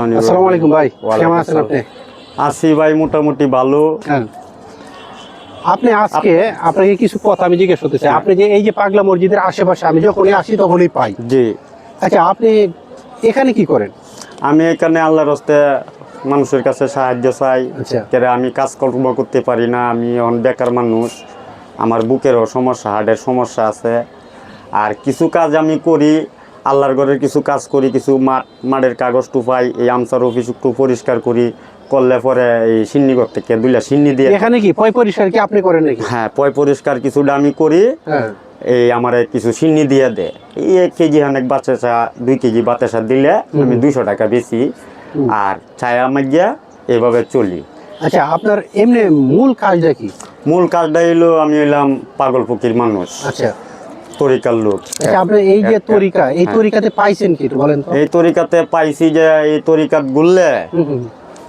আসসালামু আলাইকুম। ভাই কেমন আছেন আপনি? আছি ভাই মোটামুটি ভালো। হ্যাঁ। আপনি আজকে আপনাকে কিছু কথা আমি জিজ্ঞেস করতে চাই। আপনি যে এই যে পাগলা মসজিদের আশেপাশে আমি যখনই আসি তখনই পাই। জি। আচ্ছা আপনি এখানে কি করেন? আমি এখানে আল্লাহর হস্তে মানুষের কাছে সাহায্য চাই। আচ্ছা। আমি কাজকর্ম করতে পারি না আমি এখন বেকার মানুষ। আমার বুকেরও সমস্যা হার্টের সমস্যা আছে। আর কিছু কাজ আমি করি আল্লাহর ঘরের কিছু কাজ করি কিছু মাঠ মাঠের কাগজ টুপাই এই আমসার অফিস একটু পরিষ্কার করি করলে পরে এই সিন্নি ঘর থেকে দুইলা সিন্নি দিয়ে এখানে কি পয় পরিষ্কার কি আপনি করেন নাকি? হ্যাঁ পয় পরিষ্কার কিছুটা আমি করি হ্যাঁ। এই আমার কিছু সিন্নি দিয়ে দে। এই এক কেজি অনেক বাতাসা দুই কেজি বাতাসা দিলে আমি দুইশো টাকা বেশি। আর ছায়া মাগিয়া এইভাবে চলি। আচ্ছা আপনার এমনি মূল কাজটা কি? মূল কাজটা হইল আমি হইলাম পাগল ফকির মানুষ। আচ্ছা। তরিকার লোক। আচ্ছা আপনি এই যে তরিকা এই তরিকাতে পাইছেন কি বলেন তো? এই তরিকাতে পাইছি যে এই তরিকাত হুম,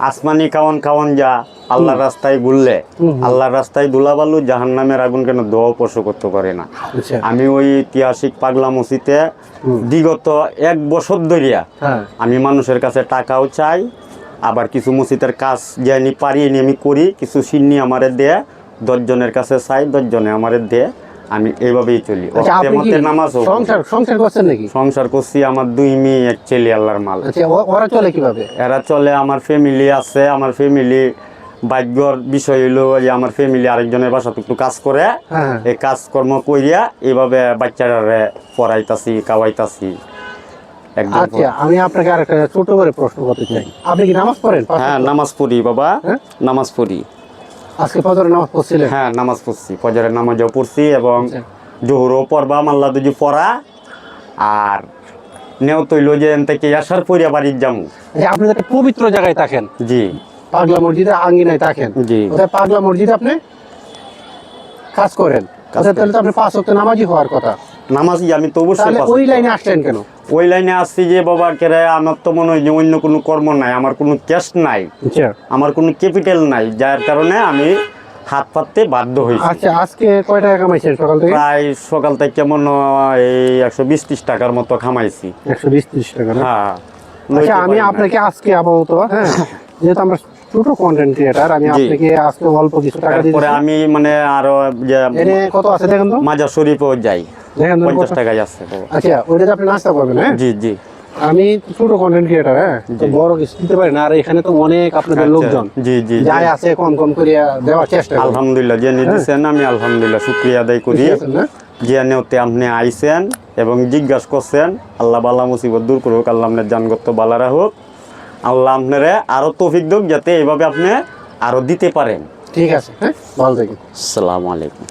আসমানি খাওয়ান খাওয়ান যা আল্লাহর রাস্তায় ঘুরলে। আল্লাহর রাস্তায় ধুলাবালু জাহান নামের আগুন কেন দোয়া স্পর্শ করতে পারে না? আচ্ছা। আমি ওই ঐতিহাসিক পাগলা মসজিদে। বিগত এক বছর ধরিয়া হ্যাঁ। আমি মানুষের কাছে টাকাও চাই আবার কিছু মসজিদের কাজ যে আমি পারি আমি করি কিছু সিন্নি আমারে দেয় দশজনের কাছে চাই দশজনে আমারে দেয়। আমি এইভাবেই চলি। আচ্ছা পড়ি। সংসার সংসার করছেন নাকি? সংসার করছি আমার দুই মেয়ে এক ছেলে আল্লাহর মাল। আচ্ছা ওরা চলে কীভাবে? এরা চলে আমার ফ্যামিলি আছে আমার ফ্যামিলি ভাগ্যর বিষয় হইল যে আমার ফ্যামিলি আরেকজনের বাসাতে একটু কাজ করে। হ্যাঁ এই কাজকর্ম করিয়া এইভাবে বাচ্চারা পড়াইতাছি খাওয়াইতাছি। একদম আচ্ছা আমি আপনাকে আরেকটা ছোট করে প্রশ্ন করতে চাই। আপনি কি নামাজ পড়েন? হ্যাঁ নামাজ পড়ি বাবা। হ্যাঁ? নামাজ পড়ি। আজকে ফজরে নামাজ পড়ছিলেন? হ্যাঁ নামাজ পড়ছি। ফজরের নামাজও পড়ছি এবং আচ্ছা। জোহরও পড়বা মাল্লা দুজি পড়া। আর নেও তৈল যে থেকে আসার পরিয়া বাড়ির আচ্ছা, আপনি একটা পবিত্র জায়গায় থাকেন। জি। পাগলা মসজিদে আঙ্গিনায় থাকেন। জি। পাগলা মসজিদে আপনি কাজ করেন? আচ্ছা তাহলে তো আপনি পাঁচ ওয়াক্ত নামাজি হওয়ার কথা। নামাজি আমি তো অবশ্যই ওই লাইনে আসছেন কেন? ওই লাইনে আসছি যে বাবা কেরে আমার তো মনে হয় যে অন্য কোনো কর্ম নাই আমার কোনো ক্যাশ নাই আচ্ছা। আমার কোনো ক্যাপিটাল নাই যার কারণে আমি হাত পাততে বাধ্য হয়েছি। আচ্ছা আজকে কয় টাকা কামাইছেন সকাল থেকে? প্রায় সকাল থেকে কেমন এই একশো বিশ ত্রিশ টাকার মতো খামাইছি একশো বিশ ত্রিশ টাকা হ্যাঁ। আচ্ছা আমি আপনাকে আজকে আপাতত হ্যাঁ যেহেতু আমরা ছোট কন্টেন্ট ক্রিয়েটার আমি। আপনাকে আজকে অল্প কিছু টাকা দিচ্ছি আমি মানে আরও যে কত আছে দেখেন তো? মাজার শরীফেও যাই। পঞ্চাশ টাকায় আছে আচ্ছা ওইটাতে আপনি নাস্তা করবেন হ্যাঁ? জি জি। আমি ছোট কন্টেন্ট ক্রিয়েটার হ্যাঁ? বড় কিছু দিতে পারি না আর এখানে তো অনেক আপনাদের আচ্ছা, লোকজন। জি জি জি। যাই আছে কম কম করে দেওয়ার চেষ্টা আলহামদুলিল্লাহ যে নিতেছেন আমি আলহামদুলিল্লাহ শুক্রিয়া আদায় করি। ঠিক আছে যে নেওতে আপনি আইছেন এবং জিজ্ঞাসা করছেন আল্লাহ বালা মুসিবত দূর করুক আল্লাহ আপনার জানগত বালা রাখুক। আল্লাহ আপনারে আরও তৌফিক দোক যাতে এইভাবে আপনি আরও দিতে পারেন। ঠিক আছে হ্যাঁ? ভালো আসসালামু আলাইকুম।